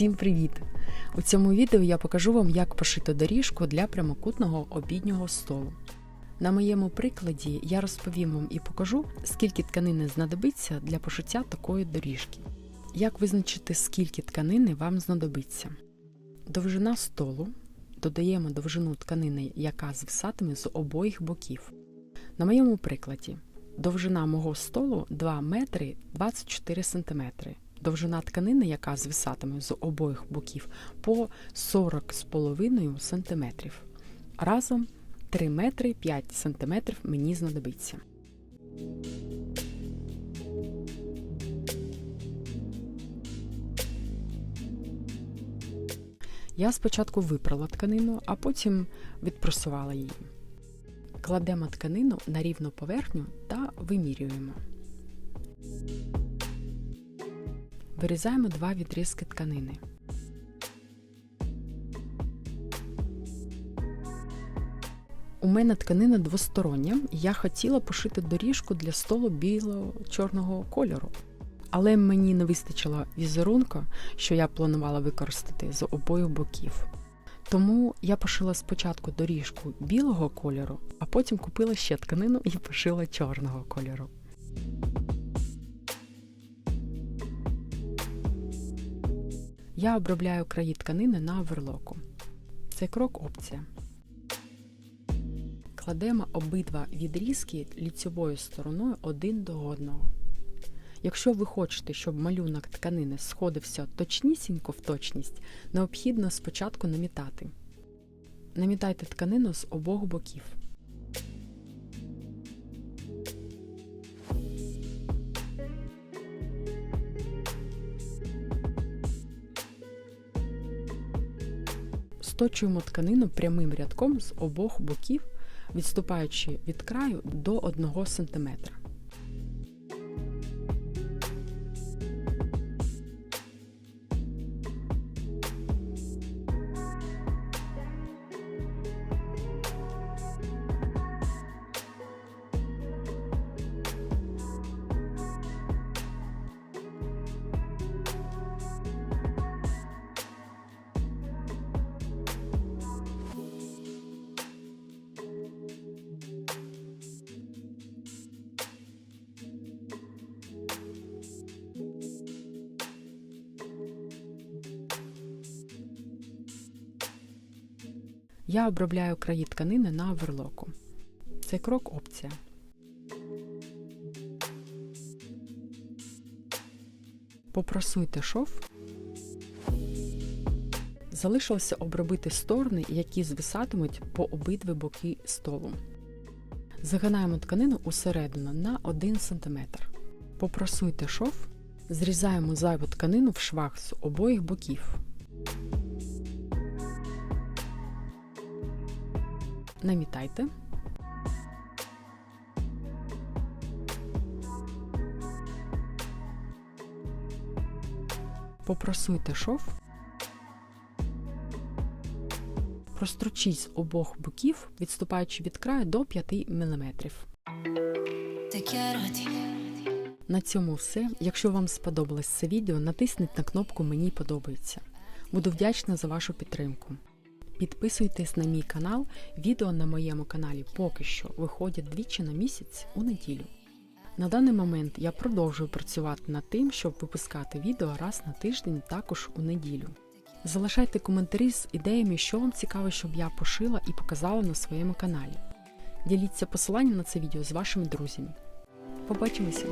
Всім привіт! У цьому відео я покажу вам, як пошити доріжку для прямокутного обіднього столу. На моєму прикладі я розповім вам і покажу, скільки тканини знадобиться для пошиття такої доріжки. Як визначити, скільки тканини вам знадобиться. Довжина столу додаємо довжину тканини, яка звисатиме з обох боків. На моєму прикладі довжина мого столу 2 метри 24 сантиметри. Довжина тканини, яка звисатиме з обох боків, по 40,5 см. Разом 3 метри 5 см мені знадобиться. Я спочатку випрала тканину, а потім відпресувала її. Кладемо тканину на рівну поверхню та вимірюємо. Вирізаємо два відрізки тканини. У мене тканина двостороння, і я хотіла пошити доріжку для столу біло-чорного кольору. Але мені не вистачило візерунка, що я планувала використати з обох боків. Тому я пошила спочатку доріжку білого кольору, а потім купила ще тканину і пошила чорного кольору. Я обробляю краї тканини на оверлоку. Цей крок опція. Кладемо обидва відрізки ліцьовою стороною один до одного. Якщо ви хочете, щоб малюнок тканини сходився точнісінько в точність, необхідно спочатку намітати. Намітайте тканину з обох боків. Сточуємо тканину прямим рядком з обох боків, відступаючи від краю до 1 см. Я обробляю краї тканини на оверлоку. Цей крок опція. Попросуйте шов. Залишилося обробити сторони, які звисатимуть по обидві боки столу. Загинаємо тканину усередину на 1 см. Попросуйте шов. Зрізаємо зайву тканину в швах з обох боків. Намітайте. Попросуйте шов. Прострочіть з обох боків, відступаючи від краю до 5 мм. На цьому все. Якщо вам сподобалось це відео, натисніть на кнопку Мені подобається. Буду вдячна за вашу підтримку. Підписуйтесь на мій канал. Відео на моєму каналі поки що виходять двічі на місяць у неділю. На даний момент я продовжую працювати над тим, щоб випускати відео раз на тиждень також у неділю. Залишайте коментарі з ідеями, що вам цікаво, щоб я пошила і показала на своєму каналі. Діліться посиланням на це відео з вашими друзями. Побачимося!